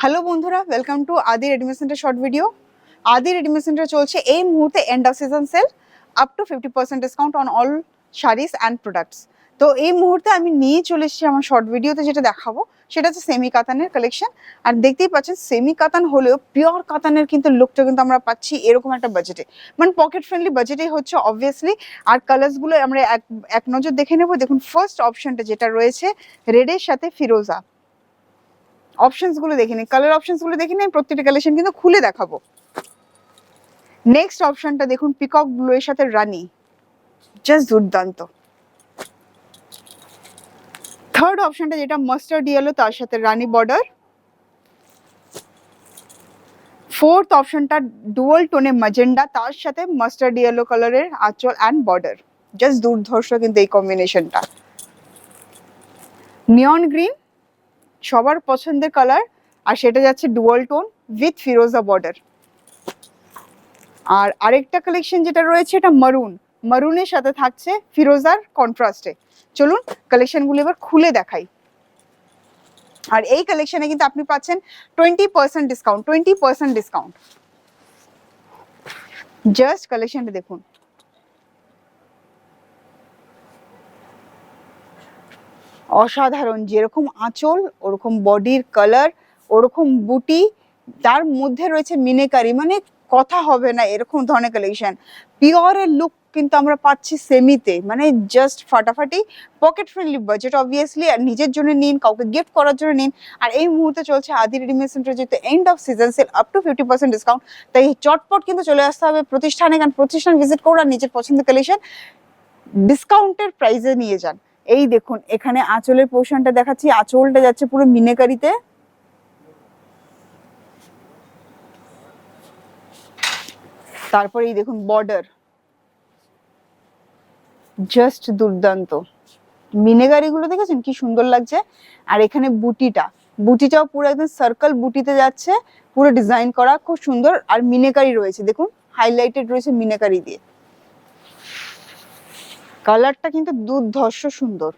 Hello বন্ধুরা welcome to Adi readymade centre short video Adi readymade centre চলছে এই মুহূর্তে end of season sale up to fifty percent discount on all saris and products তো এই মুহূর্তে আমি নিয়ে চলে এসেছি আমার শর্ট ভিডিওতে যেটা দেখাবো, সেটা হচ্ছে সেমি কাতানের কালেকশন আর দেখতেই পাচ্ছেন সেমি কাতান হলেও পিওর কাতানের কিন্তু লুকটা কিন্তু আমরা পাচ্ছি এরকম একটা বাজেটে মানে পকেট ফ্রেন্ডলি বাজেটেই হচ্ছে অবভিয়াসলি আর কালার্সগুলো আমরা এক এক নজর দেখে নেব। দেখুন ফার্স্ট অপশনটা যেটা রয়েছে রেডের সাথে ফিরোজা অপশনসগুলো দেখে নিই। কালার অপশনসগুলো দেখে নিই প্রত্যেকটা কালেকশন কিন্তু খুলে দেখাবো। নেক্সট অপশনটা দেখুন পিকক ব্লু এর সাথে রানী জাস্ট দুর্দান্ত। থার্ড অপশনটা যেটা মাস্টার্ড ইয়েলো তার সাথে রানি বর্ডার ফোর্থ অপশনটা ডুয়াল টোনে মাজেন্ডা তার সাথে মাস্টার্ড ইয়েলো কালারের আঁচল অ্যান্ড বর্ডার জাস্ট দুর্ধর্ষ কিন্তু এই কম্বিনেশনটা নিয়ন গ্রিন সবার পছন্দের কালার আর সেটা যাচ্ছে ডুয়াল টোন উইথ ফিরোজা বর্ডার আর আরেকটা কালেকশন যেটা রয়েছে এটা মারুন মারুনের সাথে থাকছে ফিরোজার কন্ট্রাস্টে চলুন কালেকশনগুলো এবার খুলে দেখাই। আর এই কালেকশনে কিন্তু আপনি পাচ্ছেন twenty percent discount twenty percent discount just কালেকশনটা দেখুন। অসাধারণ, যেরকম আঁচল, ওরকম বডির কালার ওরকম বুটি, তার মধ্যে রয়েছে মিনেকারি মানে কথা হবে না, এরকম ধরনের কালেকশন পিওরের লুক কিন্তু আমরা পাচ্ছি সেমিতে মানে জাস্ট ফাটাফাটি পকেট ফ্রেন্ডলি বাজেট অবভিয়াসলি আর নিজের জন্য নিন, কাউকে গিফট করার জন্য নিন। আর এই মুহূর্তে চলছে আদি রেডিমেড সেন্টার যেহেতু end of season sale up to fifty percent discount তাই চটপট কিন্তু চলে আসতে হবে প্রতিষ্ঠানে। কারণ প্রতিষ্ঠান ভিজিট করুন আর নিজের পছন্দের কালেকশন ডিসকাউন্টের প্রাইসে নিয়ে যান। এই দেখুন, এখানে আঁচলের পোর্শনটা দেখাচ্ছি, আঁচলটা যাচ্ছে পুরো মিনেকারিতে। তারপরে এই দেখুন বর্ডার জাস্ট দুর্দান্ত। মিনেগারি গুলো দেখেছেন? কি সুন্দর লাগছে। আর এখানে বুটিটা। বুটিটাও পুরো একদম সার্কেল বুটিতে যাচ্ছে। পুরো ডিজাইন করা খুব সুন্দর। আর মিনেকারি রয়েছে, দেখুন। হাইলাইটেড রয়েছে মিনেকারি দিয়ে। কালারটা কিন্তু দুর্ধর্ষ সুন্দর।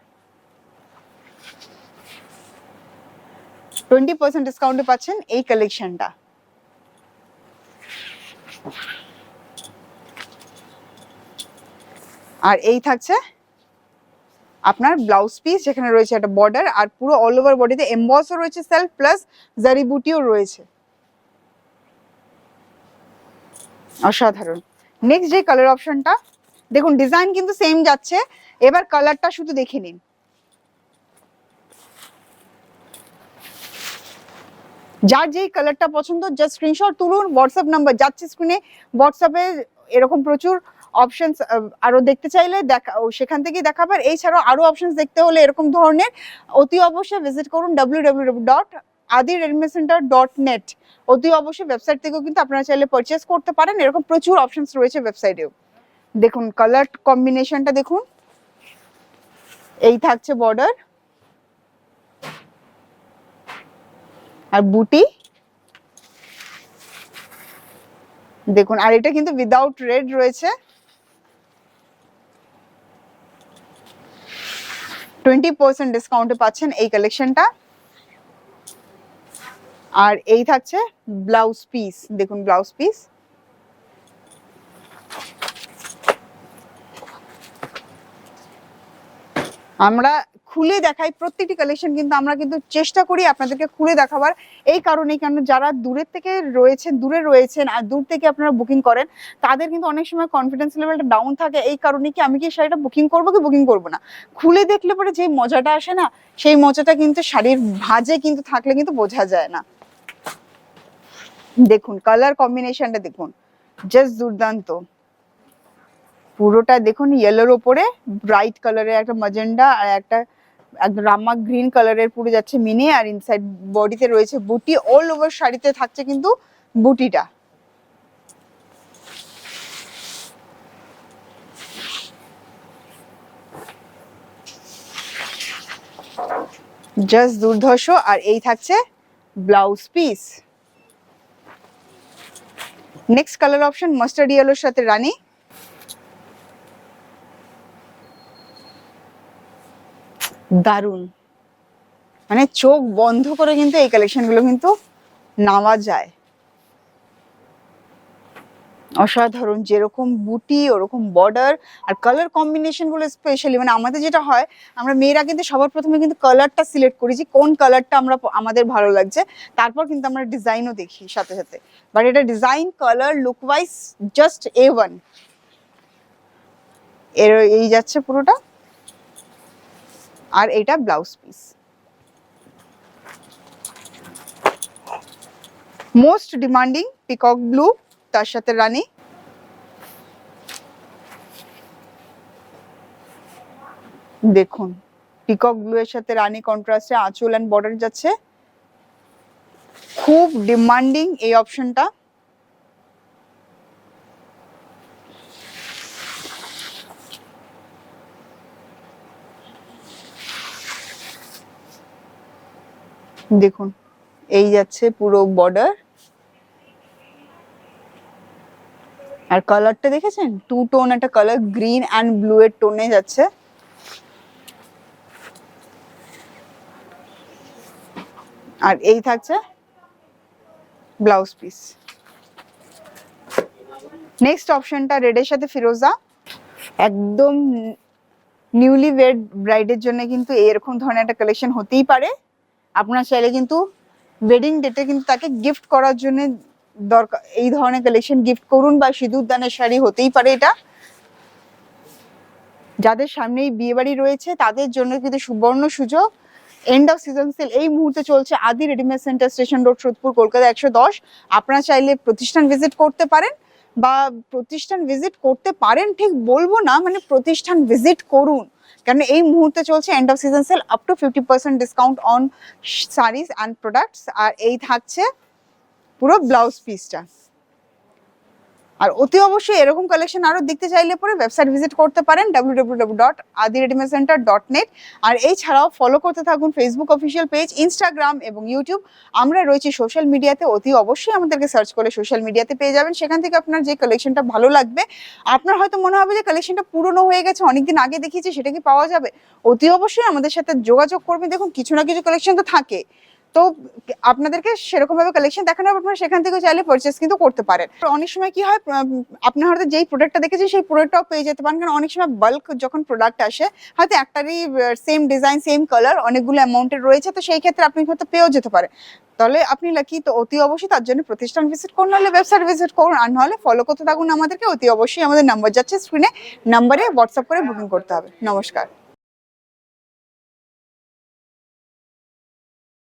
টোয়েন্টি পার্সেন্ট ডিসকাউন্টে পাচ্ছেন এই কালেকশনটা আর এই থাকছে আপনার ব্লাউজ পিস যেখানে রয়েছে একটা বর্ডার আর পুরো অল ওভার বডিতে এমবসও রয়েছে সেলফ প্লাস জারি বুটিও রয়েছে। অসাধারণ। নেক্সট যে কালার অপশনটা দেখুন ডিজাইন কিন্তু সেম যাচ্ছে। এবার কালারটা শুধু দেখে নিন। যার যেই কালারটা পছন্দ জাস্ট স্ক্রিনশট তুলুন হোয়াটসঅ্যাপ নাম্বার যাচ্ছে স্ক্রিনে হোয়াটসঅ্যাপে এরকম প্রচুর অপশনস আরও দেখতে চাইলে দেখা সেখান থেকেই দেখাবার। এছাড়াও আরও অপশনস দেখতে হলে এরকম ধরনের। অতি অবশ্যই ভিজিট করুন W dot Adi dot net অতি অবশ্যই ওয়েবসাইট থেকেও কিন্তু আপনারা চাইলে পারচেস করতে পারেন। এরকম প্রচুর অপশনস রয়েছে ওয়েবসাইটেও দেখুন কালার কম্বিনেশনটা দেখুন। এই থাকছে বর্ডার আর বুটি দেখুন, আর এটা কিন্তু উইদাউট রেড রয়েছে। টোয়েন্টি পার্সেন্ট ডিসকাউন্টে পাচ্ছেন এই কালেকশনটা আর এই থাকছে ব্লাউজ পিস দেখুন ব্লাউজ পিস আমরা খুলে দেখাই, প্রত্যেকটি কালেকশন কিন্তু আমরা কিন্তু চেষ্টা করি আপনাদেরকে খুলে দেখাবার। এই কারণেই কারণ যারা দূরের থেকে রয়েছেন, দূরে রয়েছেন, আর দূর থেকে আপনারা বুকিং করেন, তাদের কিন্তু অনেক সময় কনফিডেন্স লেভেলটা ডাউন থাকে। এই কারণে কি আমি কি শাড়িটা বুকিং করব কি বুকিং করব না? খুলে দেখলে পরে যে মজাটা আসে না, সেই মজাটা কিন্তু শাড়ির ভাজে কিন্তু থাকলে কিন্তু বোঝা যায় না। দেখুন কালার কম্বিনেশনটা দেখুন জাস্ট দুর্দান্ত। পুরোটা দেখুন ইয়েলোর ওপরে ব্রাইট কালারের একটা মাজেন্ডা আর একটা একদম রামা গ্রিন কালারের পুরো যাচ্ছে মিনি আর ইনসাইড বডিতে রয়েছে বুটি। অল ওভার শাড়িতে থাকছে কিন্তু বুটিটা। জাস্ট দুর্ধর্ষ আর এই থাকছে blouse piece next colour option mustard ইয়েলোর সাথে রানী। দারুণ। মানে চোখ বন্ধ করে কিন্তু এই কালেকশনগুলো কিন্তু নামা যায়। অসাধারণ, যেরকম বুটি, ওরকম বর্ডার আর কালার কম্বিনেশনগুলো স্পেশালি মানে আমাদের যেটা হয়, আমরা মেয়েরা কিন্তু সবার প্রথমে কিন্তু কালারটা সিলেক্ট করি যে কোন কালারটা আমরা আমাদের ভালো লাগছে। তারপর কিন্তু আমরা ডিজাইনও দেখি সাথে সাথে। বাট এটা design colour look wise just এ ওয়ানের, এই যাচ্ছে পুরোটা। আর এটা blouse piece most demanding peacock blue তার সাথে রানি। দেখুন পিকক ব্লু এর সাথে রানি কন্ট্রাস্টে আঁচল অ্যান্ড বর্ডার যাচ্ছে। খুব ডিমান্ডিং এই অপশনটা দেখুন, এই যাচ্ছে পুরো বর্ডার আর কালারটা দেখেছেন? টু টোন একটা কালার গ্রিন অ্যান্ড ব্লু এর টোনে যাচ্ছে। আর এই থাকছে ব্লাউজ পিস নেক্সট অপশনটা রেডের সাথে ফিরোজা। একদম নিউলি ওয়েড ব্রাইডের জন্য কিন্তু এরকম ধরনের একটা কালেকশন হতেই পারে। আপনার চাইলে কিন্তু ওয়েডিং ডেটে কিন্তু তাকে গিফট করার জন্য দরকার, এই ধরনের কালেকশন গিফট করুন বা সিঁদুর দানের শাড়ি হতেই পারে এটা। যাদের সামনেই বিয়ে বাড়ি রয়েছে, তাদের জন্য কিন্তু সুবর্ণ সুযোগ। এন্ড অফ সিজন সেল এই মুহূর্তে চলছে Adi readymade centre station road Sodepur Kolkata একশো দশ। আপনারা চাইলে প্রতিষ্ঠান ভিজিট করতে পারেন বা প্রতিষ্ঠান ভিজিট করতে পারেন, ঠিক বলব না মানে প্রতিষ্ঠান ভিজিট করুন। কারণ এই মুহূর্তে চলছে end of season sale up to fifty percent discount on saris and products আর এই থাকছে পুরো ব্লাউজ পিসটা আর অতি অবশ্যই এরকম কালেকশন আরও দেখতে চাইলে পরে ওয়েবসাইট ভিজিট করতে পারেন W dot Adi readymade centre dot net আর এছাড়াও ফলো করতে থাকুন ফেসবুক অফিসিয়াল পেজ ইনস্টাগ্রাম এবং ইউটিউব আমরা রয়েছি সোশ্যাল মিডিয়াতে অতি অবশ্যই আমাদেরকে সার্চ করে সোশ্যাল মিডিয়াতে পেয়ে যাবেন। সেখান থেকে আপনার যে কালেকশনটা ভালো লাগবে, আপনার হয়তো মনে হবে যে কালেকশনটা পুরনো হয়ে গেছে, অনেকদিন আগে দেখিয়েছি, সেটা কি পাওয়া যাবে? অতি অবশ্যই আমাদের সাথে যোগাযোগ করবেন। দেখুন, কিছু না কিছু কালেকশন তো থাকে। তো আপনাদেরকে সেরকম ভাবে কালেকশন দেখানো হবে আপনারা সেখান থেকে চাইলে পারচেস কিন্তু করতে পারেন। অনেক সময় কি হয় আপনার হয়তো যেই প্রোডাক্টটা দেখেছেন, সেই প্রোডাক্টটাও পেয়ে যেতে পারেন। কারণ অনেক সময় বাল্ক যখন প্রোডাক্ট আসে, হয়তো একটারই সেম ডিজাইন সেম কালার অনেকগুলো অ্যামাউন্টের রয়েছে, তো সেই ক্ষেত্রে আপনি হয়তো পেয়েও যেতে পারে তাহলে আপনি লাকি তো অতি অবশ্যই তার জন্য প্রতিষ্ঠান ভিজিট করুন, নাহলে ওয়েবসাইট ভিজিট করুন, আর নাহলে ফলো করতে থাকুন আমাদেরকে, অতি অবশ্যই আমাদের নাম্বার যাচ্ছে স্ক্রিনে নাম্বারে হোয়াটসঅ্যাপ করে বুকিং করতে হবে। নমস্কার।